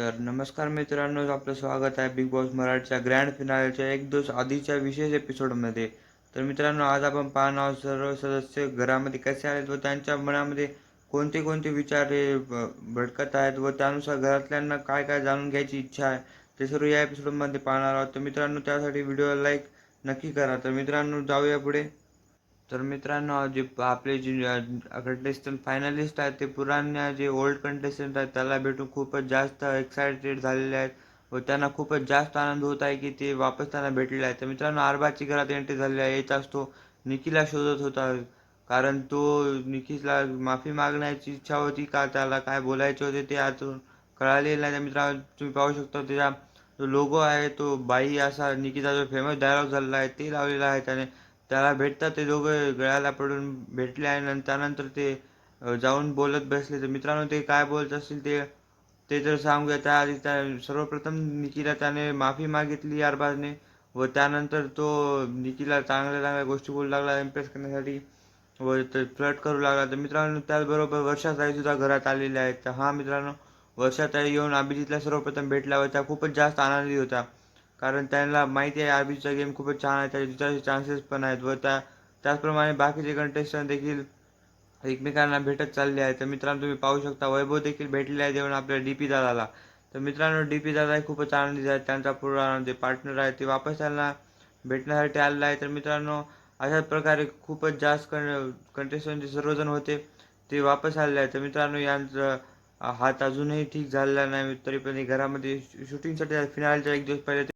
तर नमस्कार मित्रांनो आपलं स्वागत आहे बिग बॉस मराठीच्या ग्रँड फिनालेच्या एक दिवस आधीच्या विशेष एपिसोडमध्ये तर मित्रांनो आज आपण पाहणार आहोत सर्व सदस्य घरामध्ये कसे आहेत व त्यांच्या मनामध्ये कोणते कोणते विचार हे ब- भडकत आहेत व त्यानुसार घरातल्यांना काय काय जाणून घ्यायची इच्छा आहे ते सर्व या एपिसोडमध्ये पाहणार आहोत. तर मित्रांनो त्यासाठी व्हिडिओला लाईक नक्की करा. तर मित्रांनो जाऊया पुढे. तर मित्रांनो जे आपले जे कंटेस्टंट फायनलिस्ट आहेत ते पुराण्या जे ओल्ड कंटेस्टंट आहेत त्याला भेटून खूपच जास्त एक्सायटेड झालेले आहेत व त्यांना खूपच जास्त आनंद होत आहे की ते वापस त्यांना भेटलेले आहेत. तर मित्रांनो आरबाची घरात एंट्री झालेली आहे. याचाच तो निकीला शोधत होता. कारण तो निकीला माफी मागण्याची इच्छा होती का? त्याला काय बोलायचे होते ते आतून कळालेलं नाही. तर मित्रांनो तुम्ही पाहू शकता त्याचा जो लोगो आहे तो बाई असा निकीचा जो फेमस डायलॉग झालेला आहे ते लावलेला आहे त्याने. त्याला भेटतात ते दोघं गळ्याला पडून भेटले आहे आणि त्यानंतर ते जाऊन बोलत बसले. तर मित्रांनो ते काय बोलत असतील ते ते जर सांगूया. त्याआधी त्या सर्वप्रथम निकीला त्याने माफी मागितली अरबाजने व त्यानंतर तो निकीला चांगल्या चांगल्या गोष्टी बोलू लागला इम्प्रेस करण्यासाठी व ते फ्लट करू लागला. तर मित्रांनो त्याचबरोबर वर्षाताई सुद्धा घरात आलेल्या आहेत. तर हा मित्रांनो वर्षाताई येऊन अभिजितला सर्वप्रथम भेटला व त्या खूपच जास्त आनंदी होत्या. कारण त्यांना माहिती आहे आरबीचा गेम खूपच छान आहे त्या जितायचे चान्सेस पण आहेत व त्या त्याचप्रमाणे बाकीचे कंटेस्टंट देखील एकमेकांना भेटत चालले आहे तर मित्रांनो तुम्ही पाहू शकता वैभव देखील भेटलेला आहे जेवण आपल्या डी पी दादाला. तर मित्रांनो डी पी दादा खूपच आनंदित आहेत त्यांचा पूर्ण जे पार्टनर आहे ते वापस त्यांना भेटण्यासाठी आलेला आहे. तर मित्रांनो अशाच प्रकारे खूपच जास्त कं कंटेस्टंट जे सर्वजण होते ते वापस आलेले आहेत. तर मित्रांनो यांचं हात अजूनही ठीक झालेला नाही तरी पण घरामध्ये शूटिंगसाठी फिनालच्या एक दिवस पहिले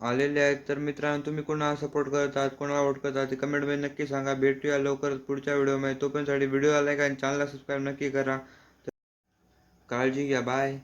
आलेले आहेत. तर मित्रांनो तुम्ही कोणाला सपोर्ट करत आहात कोणाला वोट करत आहात ते कमेंटमध्ये नक्की सांगा. भेटूया लवकरच पुढच्या व्हिडिओमध्ये तोपर्यंतसाठी व्हिडिओला लाईक आणि चॅनलला सबस्क्राईब नक्की करा. काळजी घ्या. बाय